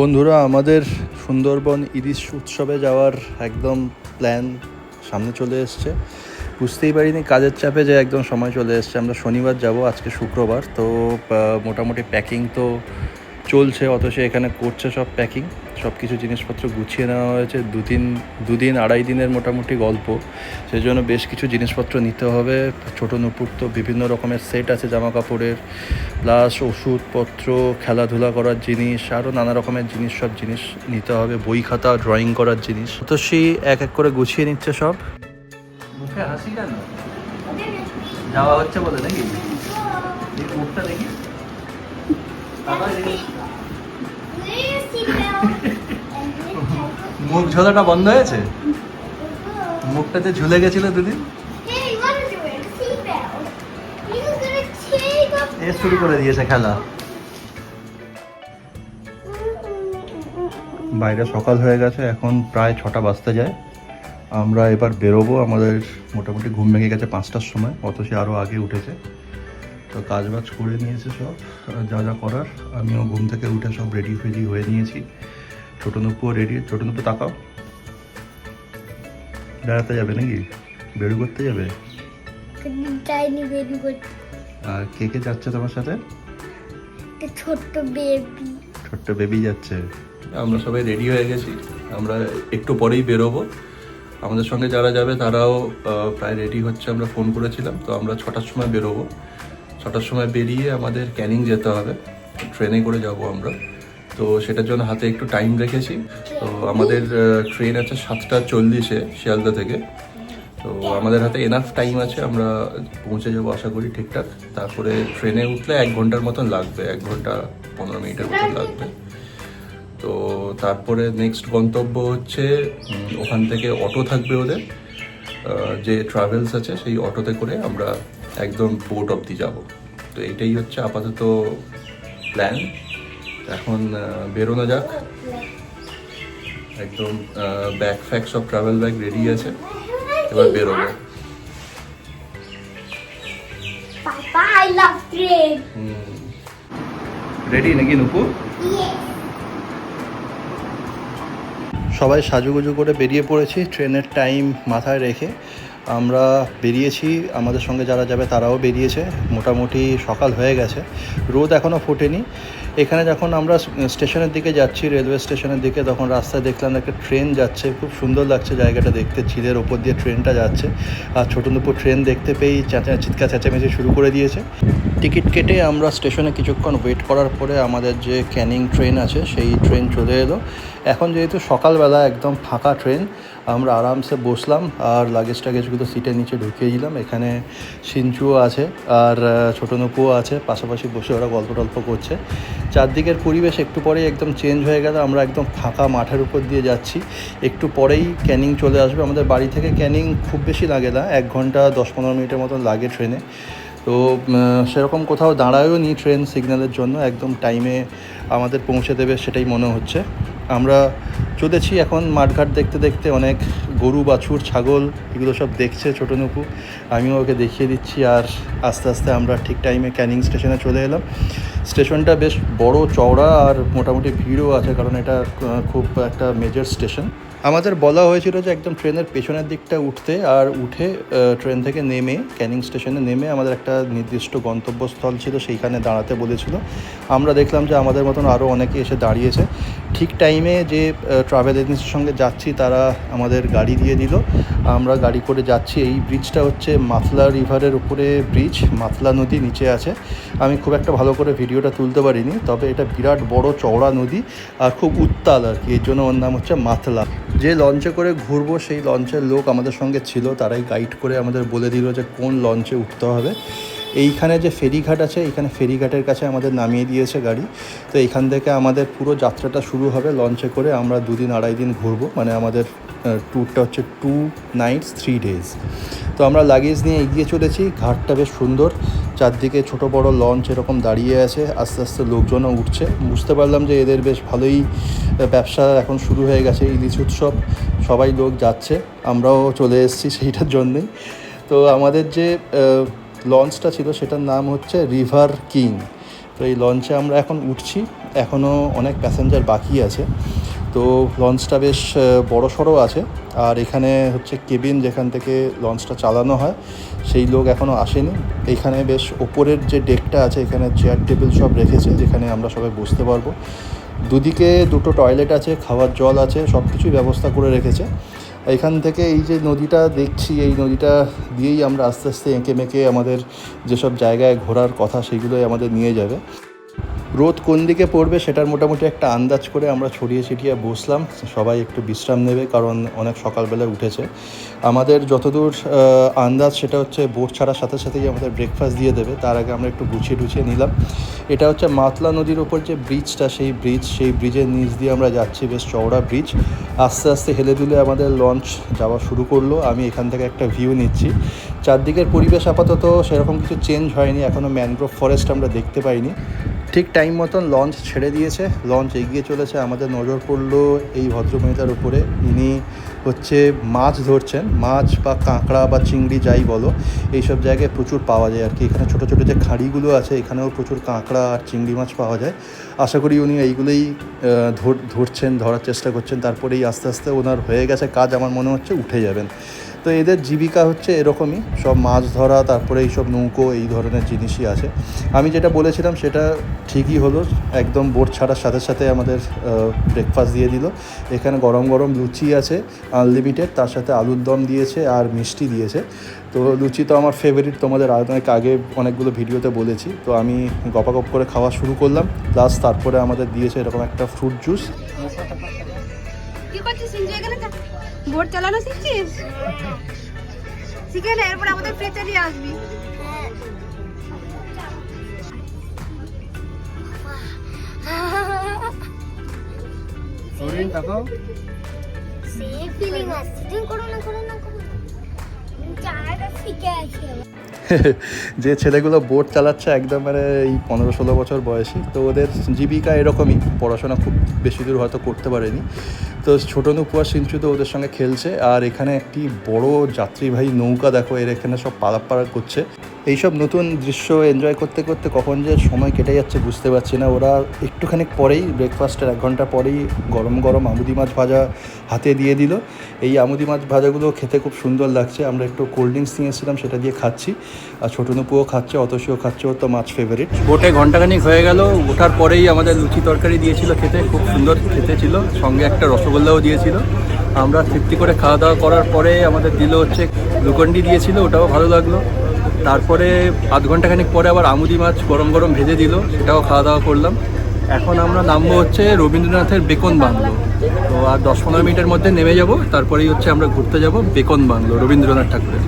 বন্ধুরা, আমাদের সুন্দরবন ইরিশ উৎসবে যাওয়ার একদম প্ল্যান সামনে চলে এসছে। বুঝতেই পারিনি কাজের চাপে যে একদম সময় চলে এসছে। আমরা শনিবার যাব, আজকে শুক্রবার। তো মোটামুটি প্যাকিং তো চলছে, অথচ এখানে করছে সব প্যাকিং সব কিছু জিনিসপত্র গুছিয়ে নেওয়া হয়েছে। দুদিন দুদিন, আড়াই দিনের মোটামুটি গল্প। সেই জন্য বেশ কিছু জিনিসপত্র নিতে হবে। ছোটো নুপুর তো বিভিন্ন রকমের সেট আছে জামা কাপড়ের প্লাস ওষুধপত্র, খেলাধুলা করার জিনিস আরও নানা রকমের জিনিস, সব জিনিস নিতে হবে। বই খাতা ড্রয়িং করার জিনিস। তো সেই এক এক করে গুছিয়ে নিচ্ছে সব। যাওয়া হচ্ছে বলে নাকি? দেখি। মুখ ঝোলাটা বন্ধ হয়েছে? মুখটাতে ঝুলে গেছিল দুদিন? এ শুরু করে দিয়েছে খেলা। বাইরে সকাল হয়ে গেছে, এখন প্রায় ছটা বাজতে যায়। আমরা এবার বেরোবো, আমাদের মোটামুটি ঘুম ভেঙে গেছে পাঁচটার সময়, অথচ আরও আগে উঠেছে। তো কাজ বাজ করে নিয়েছে সব যা যা করার। আমিও ঘুম থেকে উঠে সব রেডি ফেডি হয়ে নিয়েছি। ছোটো নুপুও রেডি ছোটো নুপু তাকাও। বেড়াতে যাবে নাকি? বেরু করতে যাবে? করতে। আর কে কে যাচ্ছে তোমার সাথে? একটা ছোট্ট বেবি ছোট্ট বেবি যাচ্ছে। আমরা সবাই রেডি হয়ে গেছি। আমরা একটু পরেই বেরোবো। আমাদের সঙ্গে যারা যাবে তারাও প্রায় রেডি হচ্ছে। আমরা ফোন করেছিলাম তো আমরা ছটার সময় বেরোবো। ছটার সময় বেরিয়ে আমাদের ক্যানিং যেতে হবে। ট্রেনে করে যাব আমরা। তো সেটার জন্য হাতে একটু টাইম রেখেছি। তো আমাদের ট্রেন আছে সাতটা চল্লিশে শিয়ালদা থেকে। তো আমাদের হাতে এনাফ টাইম আছে, আমরা পৌঁছে যাব আশা করি ঠিকঠাক। তারপরে ট্রেনে উঠলে এক ঘণ্টার মতন লাগবে, এক ঘণ্টা পনেরো মিনিটের মতন লাগবে। তো তারপরে নেক্সট গন্তব্য হচ্ছে ওখান থেকে অটো থাকবে ওদের। যে ট্রাভেলস আছে, সেই অটোতে করে আমরা একদম বোট অবধি যাব। তো এইটাই হচ্ছে আপাতত প্ল্যান এখন বেরোনো যাক। একদম ব্যাগ ফ্যাগ সব ট্রাভেল ব্যাগ রেডি আছে। এবার বেরোবো। রেডি নাকি নুপু? সবাই সাজুগুজু করে বেরিয়ে পড়েছি ট্রেনের টাইম মাথায় রেখে। আমরা বেরিয়েছি, আমাদের সঙ্গে যারা যাবে তারাও বেরিয়েছে। মোটামুটি সকাল হয়ে গেছে। রোদ এখনও ফোটেনি। এখানে যখন আমরা স্টেশনের দিকে যাচ্ছি, রেলওয়ে স্টেশনের দিকে, তখন রাস্তায় দেখলাম একটা ট্রেন যাচ্ছে। খুব সুন্দর লাগছে জায়গাটা দেখতে। ঝিলের ওপর দিয়ে ট্রেনটা যাচ্ছে। আর ছোটো নুপুর ট্রেন দেখতে পেয়েই চেঁচা, চিৎকার, চেঁচামেচি শুরু করে দিয়েছে। টিকিট কেটে আমরা স্টেশনে কিছুক্ষণ ওয়েট করার পরে আমাদের যে ক্যানিং ট্রেন আছে, সেই ট্রেন চলে এলো। এখন যেহেতু সকালবেলা একদম ফাঁকা ট্রেন আমরা আরামসে বসলাম আর লাগেজ টাগেজগুলো সিটের নিচে ঢুকিয়ে দিলাম। এখানে সিঞ্চুও আছে আর ছোটো নুপুও আছে। পাশাপাশি বসে ওরা গল্প টল্প করছে। চারদিকের পরিবেশ একটু পরেই একদম চেঞ্জ হয়ে গেল। আমরা একদম ফাঁকা মাঠের উপর দিয়ে যাচ্ছি। একটু পরেই ক্যানিং চলে আসবে। আমাদের বাড়ি থেকে ক্যানিং খুব বেশি লাগে না। এক ঘণ্টা, দশ পনেরো মিনিটের মতন লাগে ট্রেনে তো সেরকম কোথাও দাঁড়ায়ও নি ট্রেন সিগন্যালের জন্য। একদম টাইমে আমাদের পৌঁছে দেবে সেটাই মনে হচ্ছে। আমরা চলেছি এখন মাঠঘাট দেখতে দেখতে অনেক গরু, বাছুর, ছাগল এগুলো সব দেখছে ছোটো নুপু। আমিও ওকে দেখিয়ে দিচ্ছি আর আস্তে আস্তে আমরা ঠিক টাইমে ক্যানিং স্টেশনে চলে এলাম। স্টেশনটা বেশ বড়, চওড়া আর মোটামুটি ভিড়ও আছে কারণ এটা খুব একটা মেজর স্টেশন। আমাদের বলা হয়েছিল যে একদম ট্রেনের পেছনের দিকটা উঠতে আর উঠে ট্রেন থেকে নেমে, ক্যানিং স্টেশনে নেমে আমাদের একটা নির্দিষ্ট গন্তব্যস্থল ছিল সেইখানে দাঁড়াতে বলেছিল। আমরা দেখলাম যে আমাদের মতন আরও অনেকে এসে দাঁড়িয়েছে। ঠিক টাইমে যে ট্রাভেল এজেন্সির সঙ্গে যাচ্ছি, তারা আমাদের গাড়ি দিয়ে দিল। আমরা গাড়ি করে যাচ্ছি। এই ব্রিজটা হচ্ছে মাতলা রিভারের উপরে ব্রিজ মাতলা নদী নিচে আছে। আমি খুব একটা ভালো করে ভিডিওটা তুলতে পারিনি, তবে এটা বিরাট বড় চওড়া নদী, আর খুব উত্তাল আর কি। এর জন্য ওর নাম হচ্ছে মাতলা যে লঞ্চে করে ঘুরবো, সেই লঞ্চের লোক আমাদের সঙ্গে ছিল। তারাই গাইড করে আমাদের বলে দিল যে কোন লঞ্চে উঠতে হবে। এইখানে যে ফেরিঘাট আছে, এইখানে ফেরিঘাটের কাছে আমাদের নামিয়ে দিয়েছে গাড়ি। তো এইখান থেকে আমাদের পুরো যাত্রাটা শুরু হবে লঞ্চে করে আমরা দুদিন, আড়াই দিন ঘুরবো। মানে আমাদের ট্যুরটা হচ্ছে টু নাইটস থ্রি ডেজ তো আমরা লাগেজ নিয়ে এগিয়ে চলেছি। ঘাটটা বেশ সুন্দর। চারদিকে ছোট বড় লঞ্চ এরকম দাঁড়িয়ে আছে। আস্তে আস্তে লোকজনও উঠছে। বুঝতে পারলাম যে এদের বেশ ভালোই ব্যবসা এখন শুরু হয়ে গেছে ইলিশ উৎসব। সবাই লোক যাচ্ছে। আমরাও চলে এসেছি সেইটার জন্যেই। তো আমাদের যে লঞ্চটা ছিল সেটার নাম হচ্ছে রিভার কিং তো এই লঞ্চে আমরা এখন উঠছি, এখনও অনেক প্যাসেঞ্জার বাকি আছে। তো লঞ্চটা বেশ বড় সড়ো আছে। আর এখানে হচ্ছে কেবিন যেখান থেকে লঞ্চটা চালানো হয়, সেই লোক এখনও আসেনি। এখানে বেশ ওপরের যে ডেকটা আছে, এখানে চেয়ার টেবিল সব রেখেছে, যেখানে আমরা সবাই বসতে পারব। দুদিকে দুটো টয়লেট আছে, খাওয়ার জল আছে সব কিছুই ব্যবস্থা করে রেখেছে। এখান থেকে এই যে নদীটা দেখছি, এই নদীটা দিয়েই আমরা আস্তে আস্তে এঁকে মেঁকে আমাদের যেসব জায়গায় ঘোরার কথা, সেগুলোই আমাদের নিয়ে যাবে। রোদ কোন দিকে পড়বে সেটার মোটামুটি একটা আন্দাজ করে আমরা ছড়িয়ে ছিটিয়ে বসলাম। সবাই একটু বিশ্রাম নেবে কারণ অনেক সকালবেলা উঠেছে। আমাদের যতদূর আন্দাজ সেটা হচ্ছে বোট ছাড়ার সাথে সাথেই আমাদের ব্রেকফাস্ট দিয়ে দেবে। তার আগে আমরা একটু গুছিয়ে টুছিয়ে নিলাম। এটা হচ্ছে মাতলা নদীর ওপর যে ব্রিজটা সেই ব্রিজ সেই ব্রিজের নিচ দিয়ে আমরা যাচ্ছি বেশ চওড়া ব্রিজ আস্তে আস্তে হেলে দুলে আমাদের লঞ্চ যাওয়া শুরু করল। আমি এখান থেকে একটা ভিউ নিচ্ছি। চারদিকের পরিবেশ আপাতত সেরকম কিছু চেঞ্জ হয়নি। এখনও ম্যানগ্রোভ ফরেস্ট আমরা দেখতে পাইনি। ঠিক টাইম মতন লঞ্চ ছেড়ে দিয়েছে। লঞ্চ এগিয়ে চলেছে আমাদের নজর পড়ল এই ভদ্রমহিলার উপরে। ইনি হচ্ছে মাছ ধরছেন, মাছ বা কাঁকড়া বা চিংড়ি যাই বলো, এইসব জায়গায় প্রচুর পাওয়া যায় আর কি এখানে ছোটো ছোটো যে খাঁড়িগুলো আছে, এখানেও প্রচুর কাঁকড়া আর চিংড়ি মাছ পাওয়া যায়। আশা করি উনি এইগুলোই ধর, ধরছেন, ধরার চেষ্টা করছেন। তারপরেই আস্তে আস্তে ওনার হয়ে গেছে কাজ। আমার মনে হচ্ছে উঠে যাবেন। তো এদের জীবিকা হচ্ছে এরকমই। সব মাছ ধরা, তারপরে এইসব নৌকো, এই ধরনের জিনিসই আছে। আমি যেটা বলেছিলাম, সেটা ঠিকই হলো। একদম বোট ছাড়ার সাথে সাথে আমাদের ব্রেকফাস্ট দিয়ে দিল। এখানে গরম গরম লুচি আছে আনলিমিটেড তার সাথে আলুর দম দিয়েছে আর মিষ্টি দিয়েছে। তো লুচি তো আমার ফেভারিট তোমাদের অনেক আগে অনেকগুলো ভিডিওতে বলেছি। তো আমি গপাগপ করে খাওয়া শুরু করলাম। প্লাস তারপরে আমাদের দিয়েছে এরকম একটা ফ্রুট জুস বোট চালানো শিখছিস? শিখে নে এরপর আমাদের নিয়ে আসবি। সে ফিলিং আসছে তুমি করো না করো না করো না। শিখে আছি যে ছেলেগুলো বোট চালাচ্ছে একদম মানে এই পনেরো ষোলো বছর বয়সী তো ওদের জীবিকা এরকমই। পড়াশোনা খুব বেশি দূর হয়তো করতে পারেনি। তো ছোটো নুপুয়া সিঞ্চু তো ওদের সঙ্গে খেলছে, আর এখানে একটি বড় যাত্রীবাহী নৌকা দেখো, এর এখানে সব পাড়া পাড়া করছে। এইসব নতুন দৃশ্য এনজয় করতে করতে কখন যে সময় কেটে যাচ্ছে বুঝতে পারছি না। ওরা একটুখানি পরেই ব্রেকফাস্টের এক ঘণ্টা পরেই গরম গরম আমুদি মাছ ভাজা হাতে দিয়ে দিল। এই আমুদি মাছ ভাজাগুলো খেতে খুব সুন্দর লাগছে। আমরা একটু কোল্ড ড্রিঙ্কস নিয়ে এসেছিলাম, সেটা দিয়ে খাচ্ছি। আর ছোটো নুপুও খাচ্ছে, অতসীও খাচ্ছে, ওর তো মাছ ফেভারিট বোটে ঘন্টাখানিক হয়ে গেল, ওঠার পরেই আমাদের লুচি তরকারি দিয়েছিল খেতে, খুব সুন্দর খেতে ছিল। সঙ্গে একটা রসগোল্লাও দিয়েছিল। আমরা তৃপ্তি করে খাওয়া দাওয়া করার পরে আমাদের দিল হচ্ছে গ্লুকন্ডি দিয়েছিল, ওটাও ভালো লাগল। তারপরে আধ ঘণ্টা খানিক পরে আবার আমুদি মাছ গরম গরম ভেজে দিল, সেটাও খাওয়া দাওয়া করলাম। এখন আমরা নামবো হচ্ছে রবীন্দ্রনাথের বেকন বাংলো। তো আর দশ পনেরো মিনিটের মধ্যে নেমে যাব, তারপরেই হচ্ছে আমরা ঘুরতে যাব বেকন বাংলো, রবীন্দ্রনাথ ঠাকুরের।